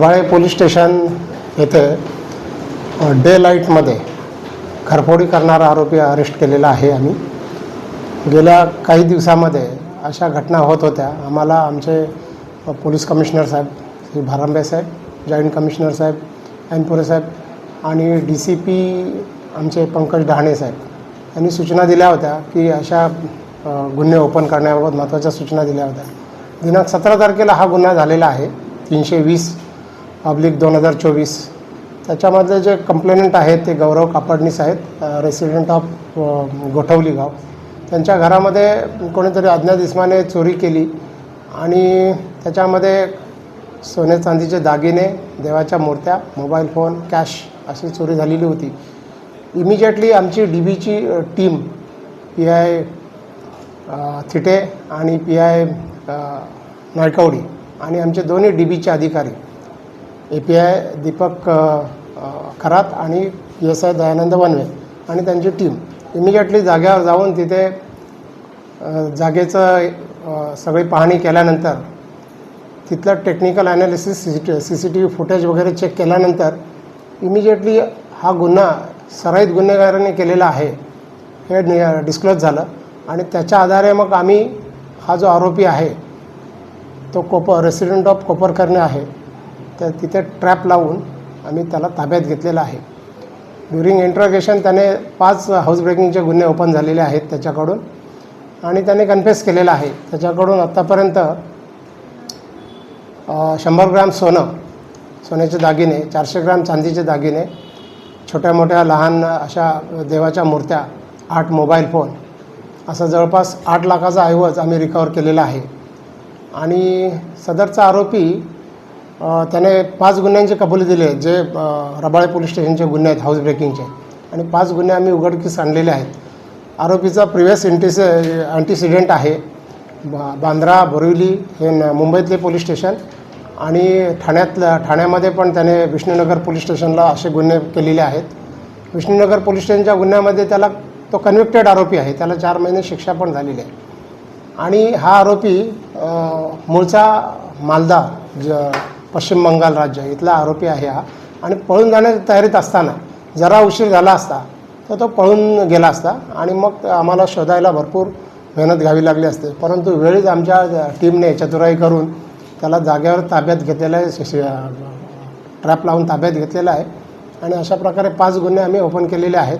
Rabale police station येथे day लाईटमध्ये घरफोडी करणारा आरोपी अरेस्ट केलेला आहे आम्ही. गेल्या काही दिवसामध्ये अशा घटना होत होत्या. आम्हाला आमचे पोलीस कमिशनर साहेब श्री भारांबे साहेब जॉईंट कमिशनर साहेब एनपुरे साहेब आणि डी सी पी आमचे पंकज डहाणे साहेब यांनी सूचना दिल्या होत्या की अशा गुन्हे ओपन करण्याबाबत महत्त्वाच्या सूचना दिल्या होत्या. दिनांक सतरा तारखेला हा गुन्हा झालेला आहे. तीनशे वीस पब्लिक दोन हजार चोवीस. त्याच्यामधले जे कंप्लेनंट आहेत ते गौरव कापडणीस आहेत रेसिडेंट ऑफ गोठवली गाव. त्यांच्या घरामध्ये कोणीतरी अज्ञात इस्माने चोरी केली आणि त्याच्यामध्ये सोने चांदीचे दागिने देवाच्या मूर्त्या मोबाईल फोन कॅश अशी चोरी झालेली होती. इमिजिएटली आमची डी बीची टीम पी आय थिटे आणि पी आय नायकवडी आणि आमचे दोन्ही डी बीचे अधिकारी A P I Deepak Kharat आणि P S I Dayanand Wanve आणि त्यांची टीम इमिजिएटली जाग्यावर जाऊन तिथे uh, जागेचं uh, सगळी पाहणी केल्यानंतर तिथलं technical analysis C T C C T V footage वगैरे चेक केल्यानंतर इमिजिएटली हा गुन्हा सराईत गुन्हेगारांनी केलेला आहे हे डिस्क्लोज झालं. आणि त्याच्या आधारे मग आम्ही हा जो आरोपी आहे तो कोप रेसिडेंट ऑफ कोपरकरणे आहे. तर तिथे ट्रॅप लावून आम्ही त्याला ताब्यात घेतलेला आहे. ड्युरिंग इंट्रोगेशन त्याने पाच हाऊस ब्रेकिंगचे गुन्हे ओपन झालेले आहेत त्याच्याकडून आणि त्याने कन्फेस केलेला आहे. त्याच्याकडून आत्तापर्यंत शंभर ग्राम सोनं सोन्याचे दागिने चारशे ग्राम चांदीचे दागिने छोट्या मोठ्या लहान अशा देवाच्या मूर्त्या आठ मोबाईल फोन असं जवळपास आठ लाखाचा ऐवज आम्ही रिकवर केलेला आहे. आणि सदरचा आरोपी त्याने पाच गुन्ह्यांची कबुली दिली आहे जे रबाळे पोलीस स्टेशनचे गुन्हे आहेत हाऊस ब्रेकिंगचे आणि पाच गुन्हे आम्ही उघडकीस आणलेले आहेत. आरोपीचा प्रिव्हियस इंटिस अँटिसिडेंट आहे. बा बांद्रा बोरिवली हे न मुंबईतले पोलीस स्टेशन आणि ठाण्यातल्या ठाण्यामध्ये पण त्याने विष्णुनगर पोलीस स्टेशनला असे गुन्हे केलेले आहेत. विष्णुनगर पोलीस स्टेशनच्या गुन्ह्यामध्ये त्याला तो कन्व्हिक्टेड आरोपी आहे. त्याला चार महिने शिक्षा पण झालेली आहे. आणि हा आरोपी मूळचा मालदा ज पश्चिम बंगाल राज्य इथला आरोपी आहे हा. आणि पळून जाण्याच्या तयारीत असताना जरा उशीर झाला असता तर तो पळून गेला असता आणि मग आम्हाला शोधायला भरपूर मेहनत घ्यावी लागली असते. परंतु वेळीच आमच्या टीमने चतुराई करून त्याला जागेवर ताब्यात घेतलेलं आहे ट्रॅप लावून ताब्यात घेतलेला आहे. आणि अशा प्रकारे पाच गुन्हे आम्ही ओपन केलेले आहेत.